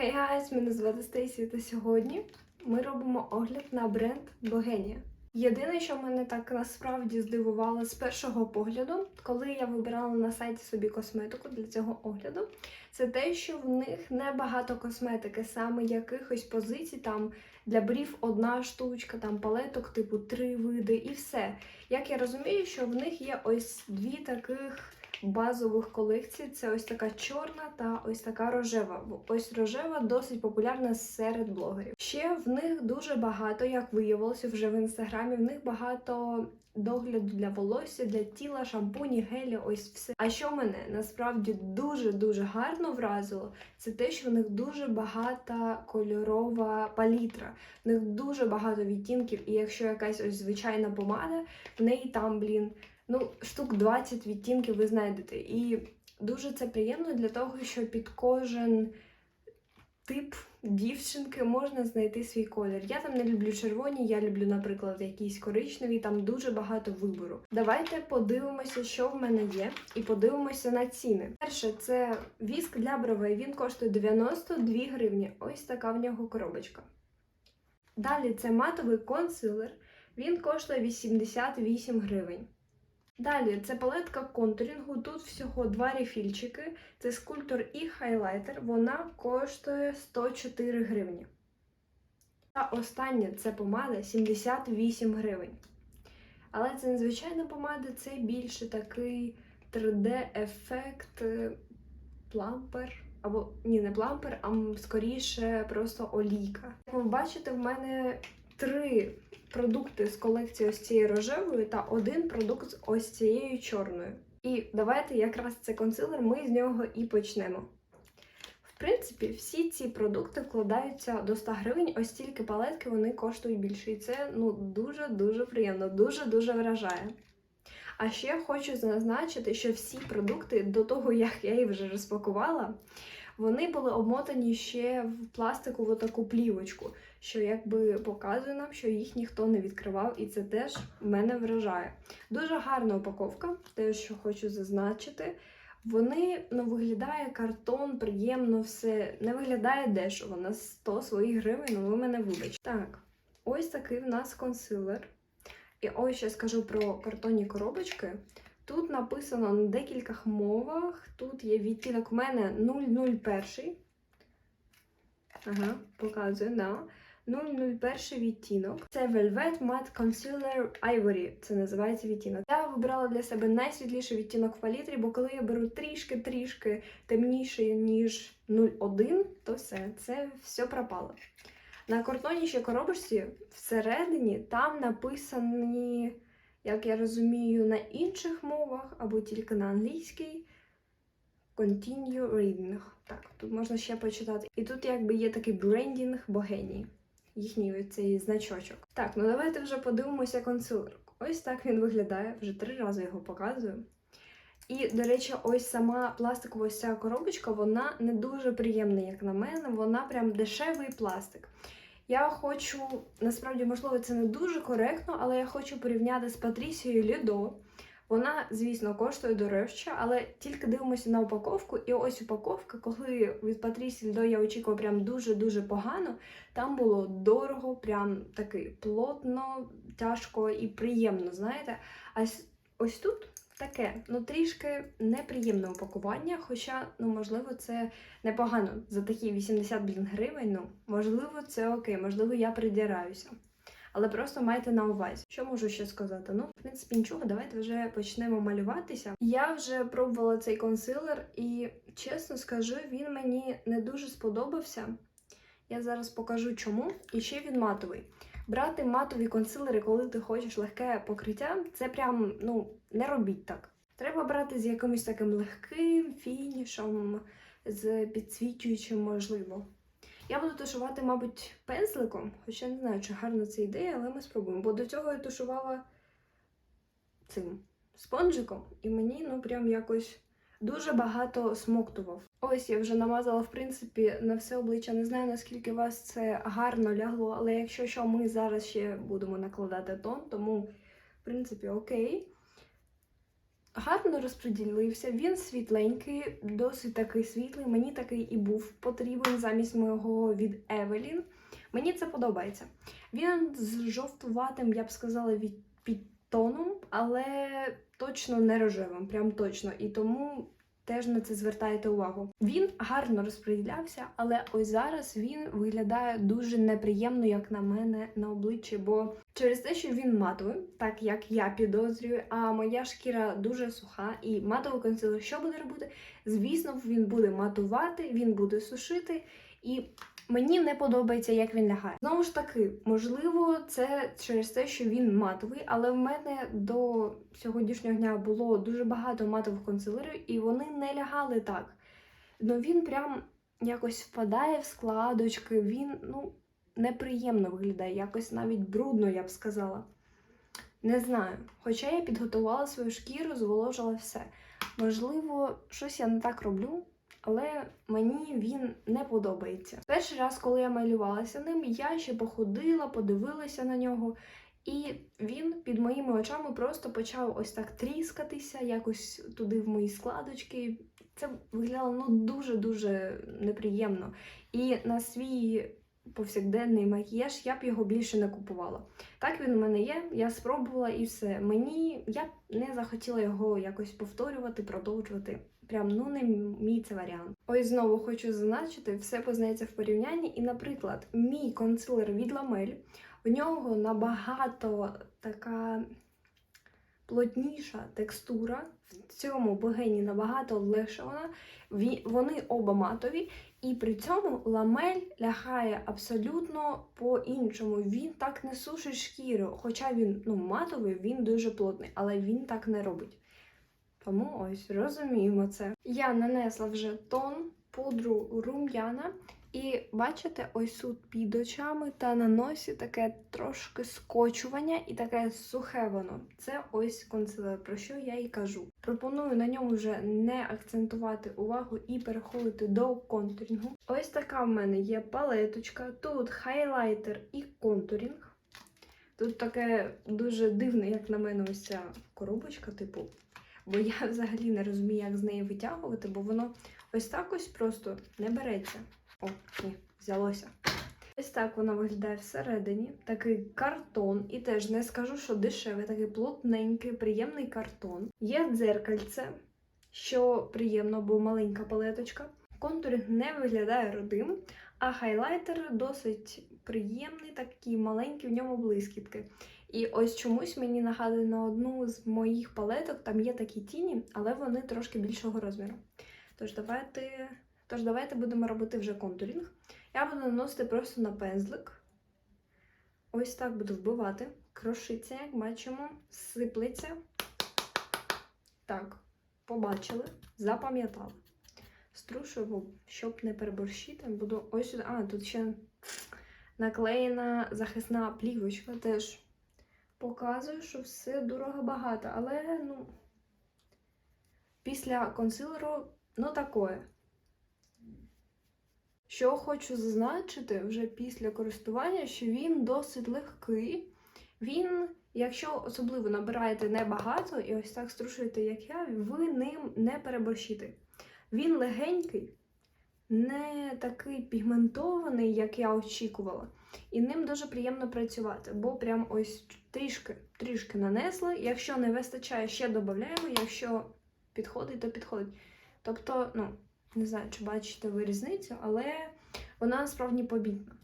Hey guys, мене звати Стейсі, та сьогодні ми робимо огляд на бренд Богенія. Єдине, що мене так насправді здивувало з першого погляду, коли я вибирала на сайті собі косметику для цього огляду, це те, що в них небагато косметики, саме якихось позицій, там для брів одна штучка, там палеток, типу три види і все. Як я розумію, що в них є ось дві таких базових колекцій. Це ось така чорна та ось така рожева. Ось рожева досить популярна серед блогерів. Ще в них дуже багато, як виявилося вже в інстаграмі. В них багато догляду для волосся, для тіла, шампуні, гелі, ось все. А що мене насправді дуже дуже гарно вразило, це те, що в них дуже багата кольорова палітра. В них дуже багато відтінків, і якщо якась ось звичайна помада, в неї там, блін, ну, штук 20 відтінків ви знайдете. І дуже це приємно для того, що під кожен тип дівчинки можна знайти свій колір. Я там не люблю червоні, я люблю, наприклад, якісь коричневі, там дуже багато вибору. Давайте подивимося, що в мене є, і подивимося на ціни. Перше, це віск для бровей. Він коштує 92 гривні. Ось така в нього коробочка. Далі це матовий консилер. Він коштує 88 гривень. Далі це палетка контурінгу. Тут всього два рефільчики. Це скульптор і хайлайтер. Вона коштує 104 гривні. Та остання це помада 78 гривень. Але це не звичайна помада, це більше такий 3D-ефект е, плампер. Або ні, не плампер, а скоріше просто олійка. Як ви бачите, в мене три продукти з колекції ось цієї рожевої та один продукт з ось цією чорною. І давайте якраз це консилер, ми з нього і почнемо. В принципі, всі ці продукти вкладаються до 100 гривень, ось тільки палетки вони коштують більше. І це ну дуже-дуже приємно, дуже-дуже вражає. А ще хочу зазначити, що всі продукти до того, як я їх вже розпакувала, вони були обмотані ще в пластикову таку плівочку, що якби показує нам, що їх ніхто не відкривав, і це теж мене вражає. Дуже гарна упаковка, те, що хочу зазначити. Вони ну, виглядає картон, приємно все. Не виглядає дешево на 100 своїх гривень, ну ви мене вибачте. Так, ось такий в нас консилер. І ось ще скажу про картонні коробочки. Тут написано на декількох мовах. Тут є відтінок в мене 001. Ага, показую, да. 001 відтінок. Це Velvet Matte Concealer Ivory. Це називається відтінок. Я вибрала для себе найсвітліший відтінок в палітрі, бо коли я беру трішки-трішки темніший, ніж 01, то все, це все пропало. На картонній коробочці всередині там написані, як я розумію, на інших мовах або тільки на англійській. Continue reading. Так, тут можна ще почитати. І тут якби є такий брендінг Богенії. Їхній цей значочок. Так, ну давайте вже подивимося консилер. Ось так він виглядає, вже три рази його показую. І, до речі, ось сама пластикова ось ця коробочка, вона не дуже приємна, як на мене. Вона прям дешевий пластик. Я хочу, насправді, можливо, це не дуже коректно, але я хочу порівняти з Патрісією Лідо. Вона, звісно, коштує дорожче, але тільки дивимося на упаковку. І ось упаковка, коли від Патрісії Лідо я очікувала прям дуже-дуже погано. Там було дорого, прям таки плотно, тяжко і приємно, знаєте. А ось тут таке, ну трішки неприємне упакування, хоча, ну, можливо, це непогано за такі 80 блін, гривень. Ну, можливо, це окей, можливо, я придираюся. Але просто майте на увазі. Що можу ще сказати? Ну, в принципі, нічого, давайте вже почнемо малюватися. Я вже пробувала цей консилер, і чесно скажу, він мені не дуже сподобався. Я зараз покажу чому. І ще він матовий. Брати матові консилери, коли ти хочеш легке покриття, це прям ну не робіть так. Треба брати з якимось таким легким фінішом, з підсвічуючим, можливо. Я буду тушувати, мабуть, пензликом, хоча не знаю, чи гарна це ідея, але ми спробуємо. Бо до цього я тушувала цим спонжиком, і мені ну прям якось дуже багато смоктував. Ось я вже намазала, в принципі, на все обличчя. Не знаю, наскільки вас це гарно лягло, але якщо що, ми зараз ще будемо накладати тон, тому, в принципі, окей. гарно розподілився, він світленький, досить такий світлий. Мені такий і був потрібен замість мого від Евелін. Мені це подобається. Він з жовтуватим, я б сказала, від підтоном, але точно не рожевим, прям точно. І тому теж на це звертайте увагу. Він гарно розподілявся, але ось зараз він виглядає дуже неприємно, як на мене, на обличчі, бо через те, що він матовий, так як я підозрюю, а моя шкіра дуже суха, і матовий консилер що буде робити? Звісно, він буде матувати, він буде сушити, і мені не подобається, як він лягає. Знову ж таки, можливо, це через те, що він матовий, але в мене до сьогоднішнього дня було дуже багато матових консилерів, і вони не лягали так. Ну він прям якось впадає в складочки, він ну, неприємно виглядає, якось навіть брудно, я б сказала. Не знаю. Хоча я підготувала свою шкіру, зволожила все. Можливо, щось я не так роблю, але мені він не подобається. Перший раз, коли я малювалася ним, я ще походила, подивилася на нього, і він під моїми очами просто почав ось так тріскатися, якось туди в мої складочки. Це виглядало ну дуже-дуже неприємно. І на свій повсякденний макіяж я б його більше не купувала. Так він у мене є, я спробувала і все. Мені я не захотіла його якось повторювати, продовжувати. Прям ну не мій це варіант. Ось знову хочу зазначити, все познається в порівнянні. І, наприклад, мій консилер від Ламель, в нього набагато така плотніша текстура. В цьому богені набагато легше вона. Вони оба матові, і при цьому ламель лягає абсолютно по-іншому. Він так не сушить шкіру. Хоча він ну, матовий, він дуже плотний, але він так не робить. Тому ось розуміємо це. Я нанесла вже тон, пудру рум'яна. І бачите, ось тут під очами та на носі таке трошки скочування і таке сухе воно. Це ось консилер, про що я і кажу. Пропоную на ньому вже не акцентувати увагу і переходити до контурінгу. Ось така в мене є палеточка. Тут хайлайтер і контурінг. Тут таке дуже дивне, як на мене, ось ця коробочка, типу. Бо я взагалі не розумію, як з неї витягувати, бо воно ось так ось просто не береться. О, ні, взялося. Ось так воно виглядає всередині. Такий картон. І теж не скажу, що дешевий, такий плотненький, приємний картон. Є дзеркальце, що приємно, бо маленька палеточка. Контуринг не виглядає родим, а хайлайтер досить приємний, такий маленький, в ньому блискітки. І ось чомусь мені нагадує на одну з моїх палеток, там є такі тіні, але вони трошки більшого розміру. Тож давайте, тож давайте будемо робити вже контурінг. Я буду наносити просто на пензлик. Ось так буду вбивати. Крошиться, як бачимо, сиплеться. Так, побачили, запам'ятали. Струшую, щоб не переборщити. Буду ось сюди. А, тут ще наклеєна захисна плівочка теж показую, що все дорого багато, але ну, після консилеру, ну такое. Що хочу зазначити вже після користування, що він досить легкий. Він, якщо особливо набираєте небагато і ось так струшуєте, як я, ви ним не переборщите. Він легенький, не такий пігментований, як я очікувала. І ним дуже приємно працювати, бо прям ось трішки трішки нанесли. Якщо не вистачає, ще додаємо, якщо підходить, то підходить. Тобто, ну, не знаю, чи бачите ви різницю, але вона насправді помітна.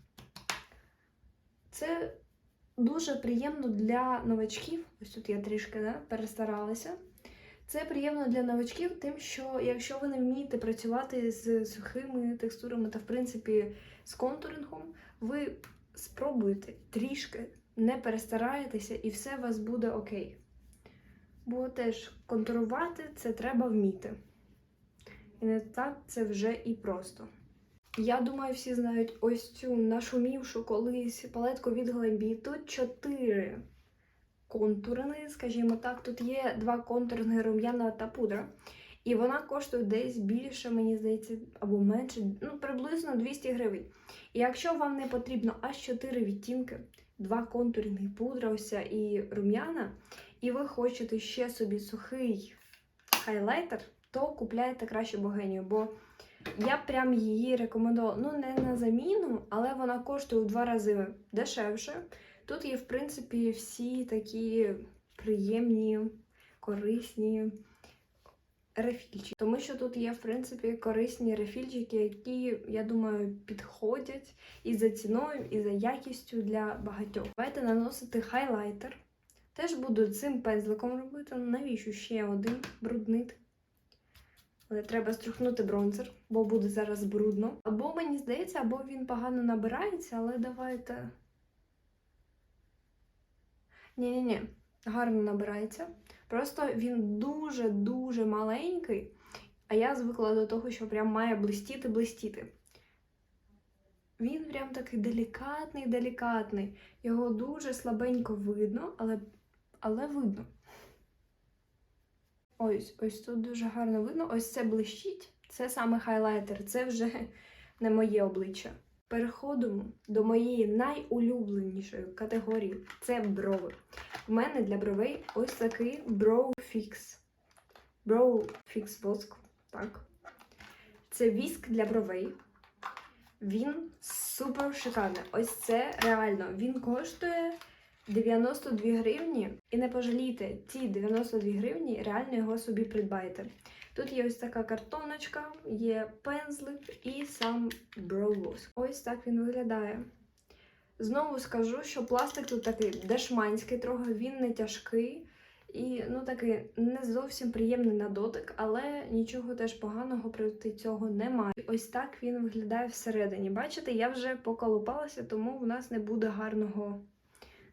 Це дуже приємно для новачків. Ось тут я трішки да, перестаралася. Це приємно для новачків, тим, що якщо ви не вмієте працювати з сухими текстурами та, в принципі, з контурингом, ви спробуйте трішки, не перестараєтеся, і все у вас буде окей. Бо теж контурувати це треба вміти. І не так це вже і просто. Я думаю, всі знають ось цю нашумівшу колись палетку від. Тут чотири контурни, скажімо так. Тут є два контурни рум'яна та пудра. І вона коштує десь більше, мені здається, або менше, ну, приблизно 200 гривень. І якщо вам не потрібно аж 4 відтінки, два контурні пудра ось ця і рум'яна, і ви хочете ще собі сухий хайлайтер, то купляйте краще богенію, бо я прям її рекомендувала. Ну, не на заміну, але вона коштує у два рази дешевше. Тут є, в принципі, всі такі приємні, корисні рефільчики. Тому що тут є, в принципі, корисні рефільчики, які, я думаю, підходять і за ціною, і за якістю для багатьох. Давайте наносити хайлайтер. Теж буду цим пензликом робити. Навіщо ще один бруднити? Але треба струхнути бронзер, бо буде зараз брудно. Або мені здається, або він погано набирається, але давайте. Ні-ні-ні, гарно набирається. Просто він дуже-дуже маленький, а я звикла до того, що прям має блистіти-блистіти. Він прям такий делікатний, делікатний. Його дуже слабенько видно, але, але видно. Ось, ось тут дуже гарно видно. Ось це блищить. Це саме хайлайтер, це вже не моє обличчя. Переходимо до моєї найулюбленішої категорії це брови. У мене для бровей ось такий Brow Fix. Brow Fix воск. Так. Це віск для бровей. Він супер шикарний. Ось це реально. Він коштує 92 гривні. І пожалійте, ці 92 гривні реально його собі придбайте. Тут є ось така картоночка, є пензлик і сам броу-воск. Ось так він виглядає. Знову скажу, що пластик тут такий дешманський, трохи він не тяжкий і ну такий не зовсім приємний на дотик, але нічого теж поганого проти цього немає. Ось так він виглядає всередині. Бачите, я вже поколупалася, тому в нас не буде гарного,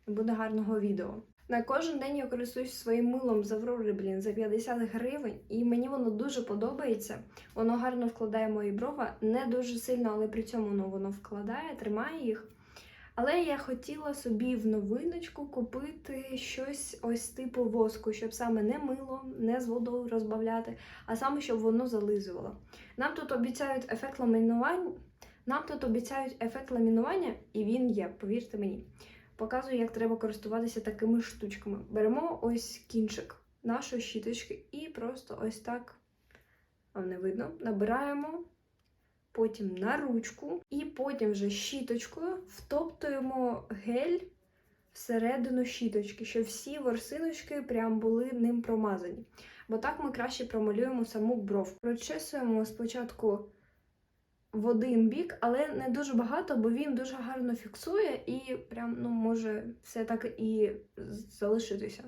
не буде гарного відео. На кожен день я користуюсь своїм милом з Аврори, блін, за 50 гривень, і мені воно дуже подобається. Воно гарно вкладає мої брова, не дуже сильно, але при цьому ну, воно вкладає, тримає їх. Але я хотіла собі в новиночку купити щось ось типу воску, щоб саме не мило, не з водою розбавляти, а саме щоб воно зализувало. Нам тут обіцяють ефект ламінування. Нам тут обіцяють ефект ламінування, і він є, повірте мені. Показую, як треба користуватися такими штучками. Беремо ось кінчик нашої щіточки і просто ось так, вам не видно, набираємо потім на ручку, і потім вже щіточкою втоптуємо гель всередину щіточки, щоб всі ворсиночки прям були ним промазані. Бо так ми краще промалюємо саму бровку. Прочесуємо спочатку в один бік, але не дуже багато, бо він дуже гарно фіксує і прям ну, може все так і залишитися.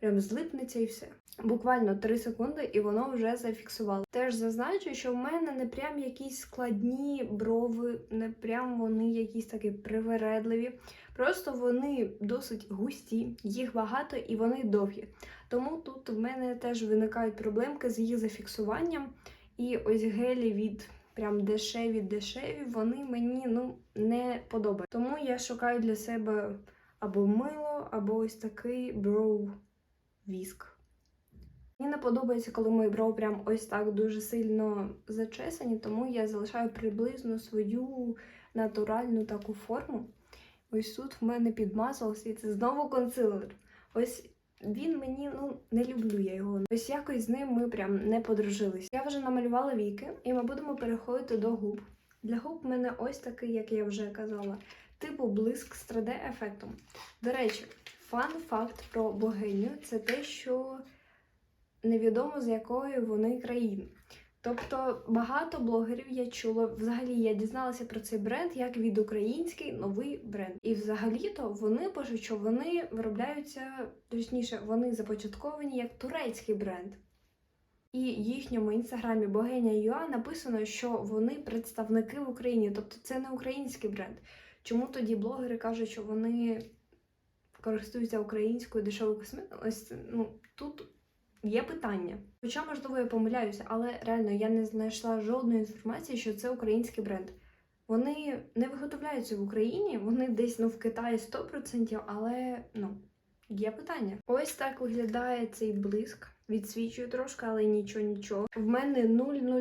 Прям злипнеться і все. Буквально 3 секунди, і воно вже зафіксувало. Теж зазначу, що в мене не прям якісь складні брови, не прям вони якісь такі привередливі. Просто вони досить густі, їх багато і вони довгі. Тому тут в мене теж виникають проблемки з їх зафіксуванням. І ось гелі від прям дешеві-дешеві, вони мені ну, не подобаються. Тому я шукаю для себе або мило, або ось такий броу віск. Мені не подобається, коли мої брови прям ось так дуже сильно зачесані, тому я залишаю приблизно свою натуральну таку форму. Ось тут в мене підмазалося, і це знову консилер. Ось він мені, ну, не люблю я його. Ось якось з ним ми прям не подружились. Я вже намалювала віки, і ми будемо переходити до губ. Для губ в мене ось такий, як я вже казала, типу блиск з 3D-ефектом. До речі, фан-факт про богиню це те, що невідомо з якої вони країни. Тобто багато блогерів я чула. Взагалі я дізналася про цей бренд як від український новий бренд. І взагалі-то вони пишуть, що вони виробляються, точніше, вони започатковані як турецький бренд. І їхньому інстаграмі Богиня Юа написано, що вони представники в Україні, тобто це не український бренд. Чому тоді блогери кажуть, що вони користуються українською дешевою косметикою? Ось ну тут Є питання. Хоча, можливо, я помиляюся, але реально я не знайшла жодної інформації, що це український бренд. Вони не виготовляються в Україні, вони десь ну, в Китаї 100%, але ну, є питання. Ось так виглядає цей блиск. Відсвічую трошки, але нічого, нічого. В мене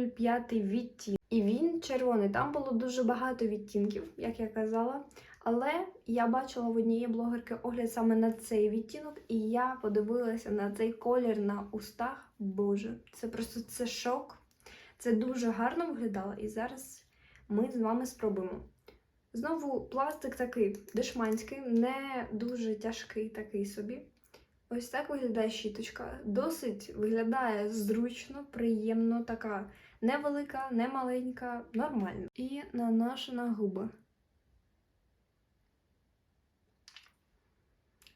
005 відтінок. І він червоний. Там було дуже багато відтінків, як я казала. Але я бачила в однієї блогерки огляд саме на цей відтінок, і я подивилася на цей колір на устах. Боже, це просто це шок. Це дуже гарно виглядало, і зараз ми з вами спробуємо. Знову пластик такий дешманський, не дуже тяжкий такий собі. Ось так виглядає щіточка. Досить виглядає зручно, приємно, така невелика, не маленька, нормально. І наношена губа.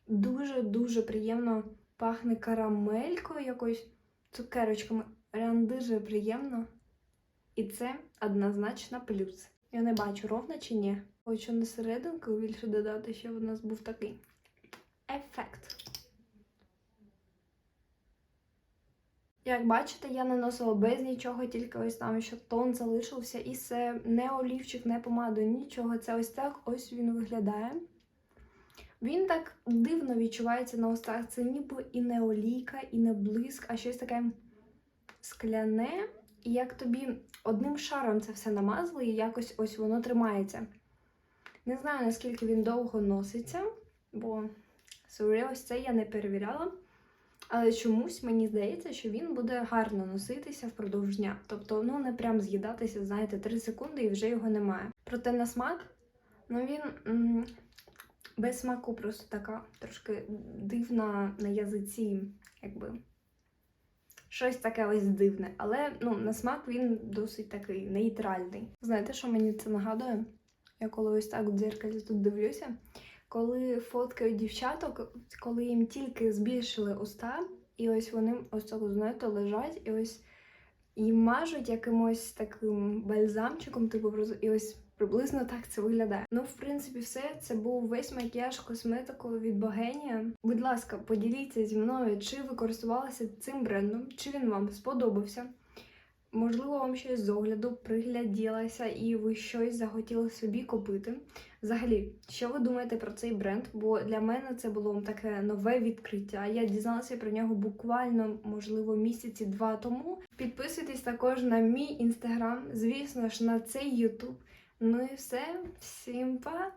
Дуже-дуже приємно пахне карамелькою якоюсь цукерочками. Прям дуже приємно. І це однозначно плюс. Я не бачу ровно чи ні. Хочу на серединку більше додати, щоб у нас був такий ефект. Як бачите, я наносила без нічого, тільки ось там, що тон залишився, і все не олівчик, не помаду, нічого. Це ось так ось він виглядає. Він так дивно відчувається на устах. Це ніби і не олійка, і не блиск, а щось таке скляне. І як тобі одним шаром це все намазали, і якось ось воно тримається. Не знаю, наскільки він довго носиться, бо sorry, ось це я не перевіряла. Але чомусь мені здається, що він буде гарно носитися впродовж дня. Тобто, ну не прям з'їдатися, знаєте, 3 секунди і вже його немає. Проте на смак, ну він м- без смаку просто така трошки дивна на язиці, якби. Щось таке ось дивне, але ну, на смак він досить такий нейтральний. Знаєте, що мені це нагадує? Я коли ось так в дзеркалі тут дивлюся, коли фоткають дівчаток, коли їм тільки збільшили уста, і ось вони ось так, знаєте, лежать, і ось їм мажуть якимось таким бальзамчиком, типу, і ось приблизно так це виглядає. Ну, в принципі, все. Це був весь макіяж косметикою від Богенія. Будь ласка, поділіться зі мною, чи ви користувалися цим брендом, чи він вам сподобався. Можливо, вам щось з огляду пригляділося і ви щось захотіли собі купити. Взагалі, що ви думаєте про цей бренд? Бо для мене це було таке нове відкриття. Я дізналася про нього буквально, можливо, місяці два тому. Підписуйтесь також на мій інстаграм, звісно ж, на цей ютуб. Ну і все, всім па!